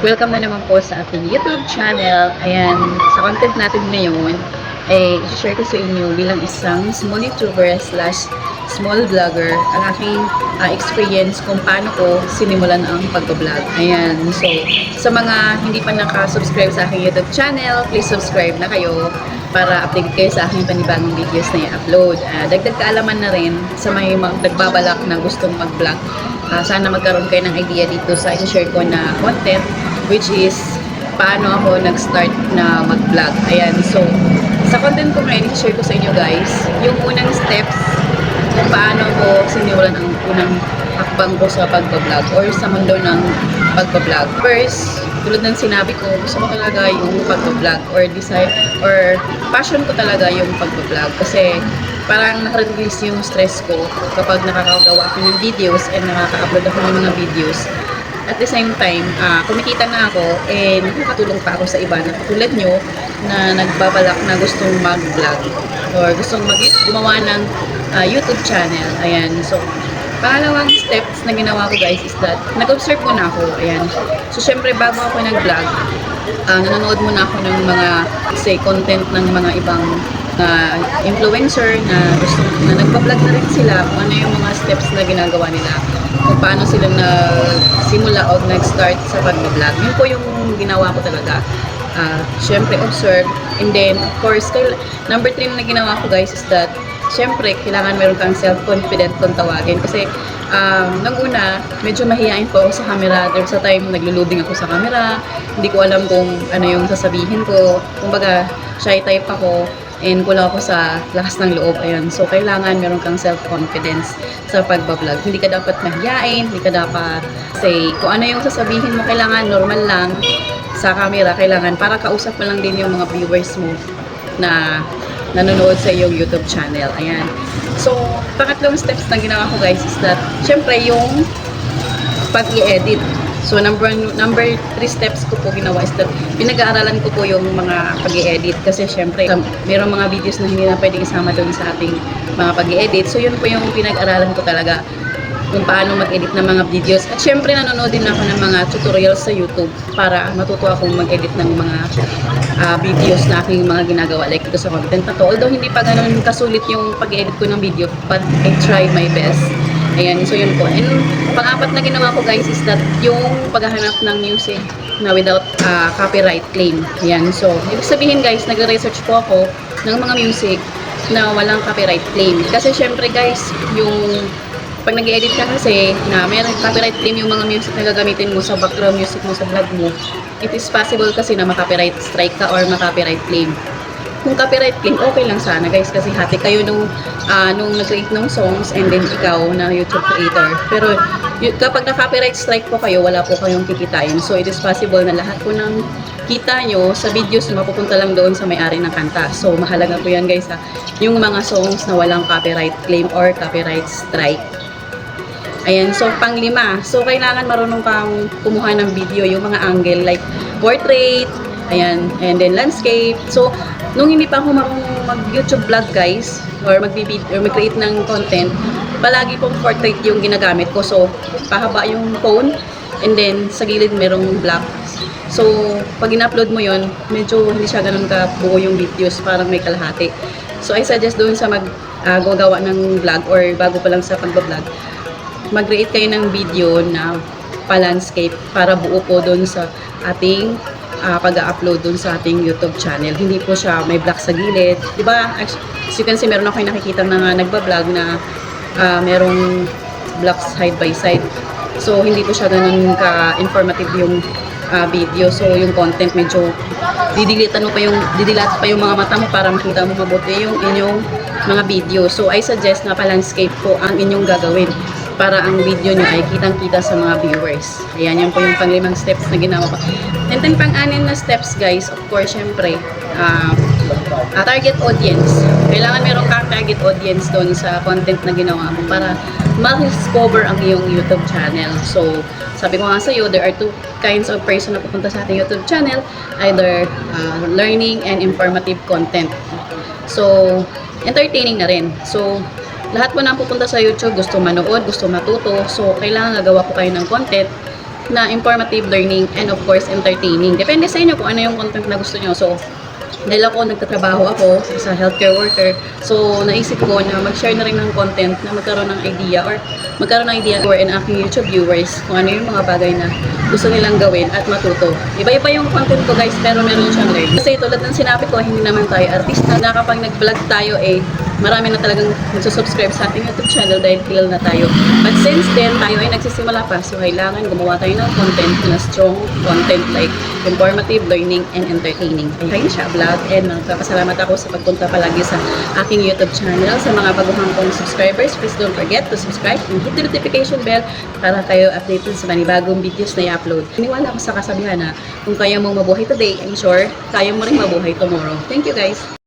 Welcome na naman po sa ating YouTube channel. Ayan, sa content natin ngayon, eh, share ko sa inyo bilang isang small YouTuber slash small vlogger ang aking ah, experience kung paano ko sinimulan ang pag-vlog. Ayan, so sa mga hindi pa nakasubscribe sa aking YouTube channel, please subscribe na kayo para update kayo sa aking panibagong videos na i-upload. Ah, dagdag kaalaman na rin sa may mga nagbabalak na gustong mag-vlog. Ah, sana magkaroon kayo ng idea dito sa i-share ko na content which is paano ako nag-start na mag-vlog. Ayan, so sa content ko ngayon, i-share ko sa inyo guys, yung unang steps kung paano ko sinimulan ang unang hakbang ko sa pagbablog or sa mundo ng pagbablog. First, tulad ng sinabi ko, gusto ko talaga yung pagbablog or desire or passion ko talaga yung pagbablog kasi parang nakaka-release yung stress ko kapag nakakagawa ako ng videos and nakaka-upload ako ng mga videos at the same time, ah, kumikita na ako and nakatulong pa ako sa iba na tulad nyo na nagbabalak na gustong mag-vlog or gustong mag gumawa ng ah, YouTube channel. Ayan. So, pangalawang steps na ginawa ko guys is that nag-observe ko na ako. Ayan. So, syempre bago ako nag-vlog, ah, nanonood muna ako ng mga say content ng mga ibang na influencer na gusto na nagpa-vlog na rin sila kung ano yung mga steps na ginagawa nila kung paano sila nagsimula o nag-start sa pag-vlog. Yun po yung ginawa ko talaga. Ah, Siyempre, observe. And then, of course, kail- number three na ginawa ko guys is that Siyempre, kailangan meron kang self-confident kung tawagin. Kasi, um, nung una, medyo mahihain po ako sa camera. There sa time, naglulubing ako sa camera. Hindi ko alam kung ano yung sasabihin ko. Kumbaga, shy type ako and kulang ako sa lakas ng loob. Ayan. So, kailangan meron kang self-confidence sa pagbablog. Hindi ka dapat mahihain, hindi ka dapat say, kung ano yung sasabihin mo, kailangan normal lang sa camera. Kailangan para kausap mo lang din yung mga viewers mo na nanonood sa iyong YouTube channel. Ayan. So, pangatlong steps na ginawa ko guys is that, syempre yung pag-i-edit. So, number number three steps ko po ginawa is that pinag-aaralan ko po yung mga pag-i-edit kasi syempre mayroong mga videos na hindi na pwedeng isama doon sa ating mga pag-i-edit. So, yun po yung pinag-aralan ko talaga kung paano mag-edit ng mga videos. At syempre, nanonood din ako ng mga tutorials sa YouTube para matuto akong mag-edit ng mga ah, videos na aking mga ginagawa like ito sa content na to. Although hindi pa ganun kasulit yung pag-edit ko ng video, but I try my best. Ayan, so yun po. And pang-apat na ginawa ko guys is that yung paghahanap ng music na without ah, copyright claim. Ayan, so ibig sabihin guys, nagre-research po ako ng mga music na walang copyright claim. Kasi syempre guys, yung pag nag edit ka kasi na may copyright claim yung mga music na gagamitin mo sa background music mo sa vlog mo, it is possible kasi na makopyright strike ka or makopyright claim. Kung copyright claim, okay lang sana guys kasi hati kayo nung, ah, nung nag-create ng songs and then ikaw na YouTube creator. Pero y- kapag na-copyright strike po kayo, wala po kayong kikitain. So it is possible na lahat po ng kita nyo sa videos mapupunta lang doon sa may-ari ng kanta. So mahalaga po yan guys ha, yung mga songs na walang copyright claim or copyright strike. Ayan, so panglima. So kailangan marunong kang kumuha ng video, yung mga angle like portrait, ayan, and then landscape. So nung hindi pa ako marunong mag-YouTube vlog guys, or mag mag-create ng content, palagi pong portrait yung ginagamit ko. So pahaba yung phone, and then sa gilid merong black. So pag in-upload mo yon medyo hindi siya ganun ka buo yung videos, parang may kalahati. So I suggest doon sa mag ah, gagawa ng vlog or bago pa lang sa pagbablog, mag-create kayo ng video na pa-landscape para buo po doon sa ating ah, pag-upload doon sa ating YouTube channel. Hindi po siya may black sa gilid. Di ba? As you can see, meron ako yung nakikita na nagbablog na ah, merong blocks side by side. So, hindi po siya ganun ka-informative yung ah, video. So, yung content medyo didilitan mo pa yung didilat pa yung mga mata mo para makita mo mabuti yung inyong mga video. So, I suggest na pa-landscape po ang inyong gagawin para ang video nyo ay kitang-kita sa mga viewers. Ayan, yan po yung panglimang steps na ginawa ko. And then, pang-anin na steps, guys, of course, syempre, ah, ah, target audience. Kailangan meron kang target audience doon sa content na ginawa mo para ma-discover ang iyong YouTube channel. So, sabi ko nga sa iyo, there are two kinds of person na pupunta sa ating YouTube channel, either ah, learning and informative content. So, entertaining na rin. So, lahat po na pupunta sa YouTube, gusto manood, gusto matuto. So, kailangan gagawa ko kayo ng content na informative learning and of course entertaining. Depende sa inyo kung ano yung content na gusto nyo. So, dahil ako nagtatrabaho ako sa healthcare worker, so naisip ko na mag-share na rin ng content na magkaroon ng idea or magkaroon ng idea for an aking YouTube viewers kung ano yung mga bagay na gusto nilang gawin at matuto. Iba-iba yung content ko guys, pero meron siyang learn. Kasi tulad ng sinabi ko, hindi naman tayo artista na kapag nag-vlog tayo eh, marami na talagang nagsusubscribe sa ating YouTube channel dahil kilal na tayo. But since then, tayo ay nagsisimula pa, so kailangan gumawa tayo ng content na strong content like informative, learning, and entertaining. Ayun siya, vlog, and magpapasalamat ako sa pagpunta palagi sa aking YouTube channel. Sa mga baguhang kong subscribers, please don't forget to subscribe and hit the notification bell para kayo updated sa manibagong videos na i-upload. Naniwala ako sa kasabihan na kung kaya mong mabuhay today, I'm sure kaya mo rin mabuhay tomorrow. Thank you guys!